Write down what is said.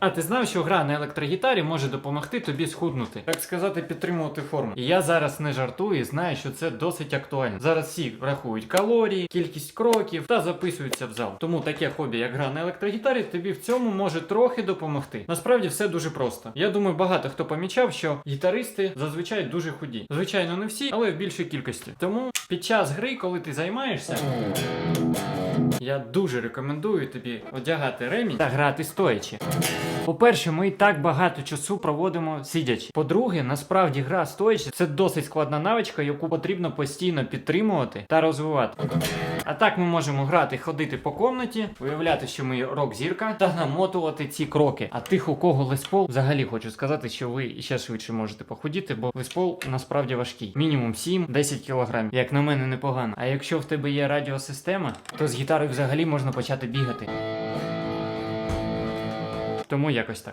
А ти знав, що гра на електрогітарі може допомогти тобі схуднути, так сказати, підтримувати форму. І я зараз не жартую, і знаю, що це досить актуально. Зараз всі рахують калорії, кількість кроків та записуються в зал. Тому таке хобі, як гра на електрогітарі, тобі в цьому може трохи допомогти. Насправді все дуже просто. Я думаю, багато хто помічав, що гітаристи зазвичай дуже худі. Звичайно, не всі, але в більшій кількості. Тому під час гри, коли ти займаєшся. Я дуже рекомендую тобі одягати ремінь та грати стоячи. По-перше, ми і так багато часу проводимо сидячи. По-друге, насправді гра стоячи це досить складна навичка, яку потрібно постійно підтримувати та розвивати. А так ми можемо грати, ходити по комнаті, уявляти, що ми рок-зірка, та намотувати ці кроки. А тих, у кого леспол, взагалі хочу сказати, що ви ще швидше можете похудіти, бо леспол насправді важкий. Мінімум 7-10 кілограмів. Як на мене, непогано. А якщо в тебе є радіосистема, то з гітарою взагалі можна почати бігати. Тому якось так.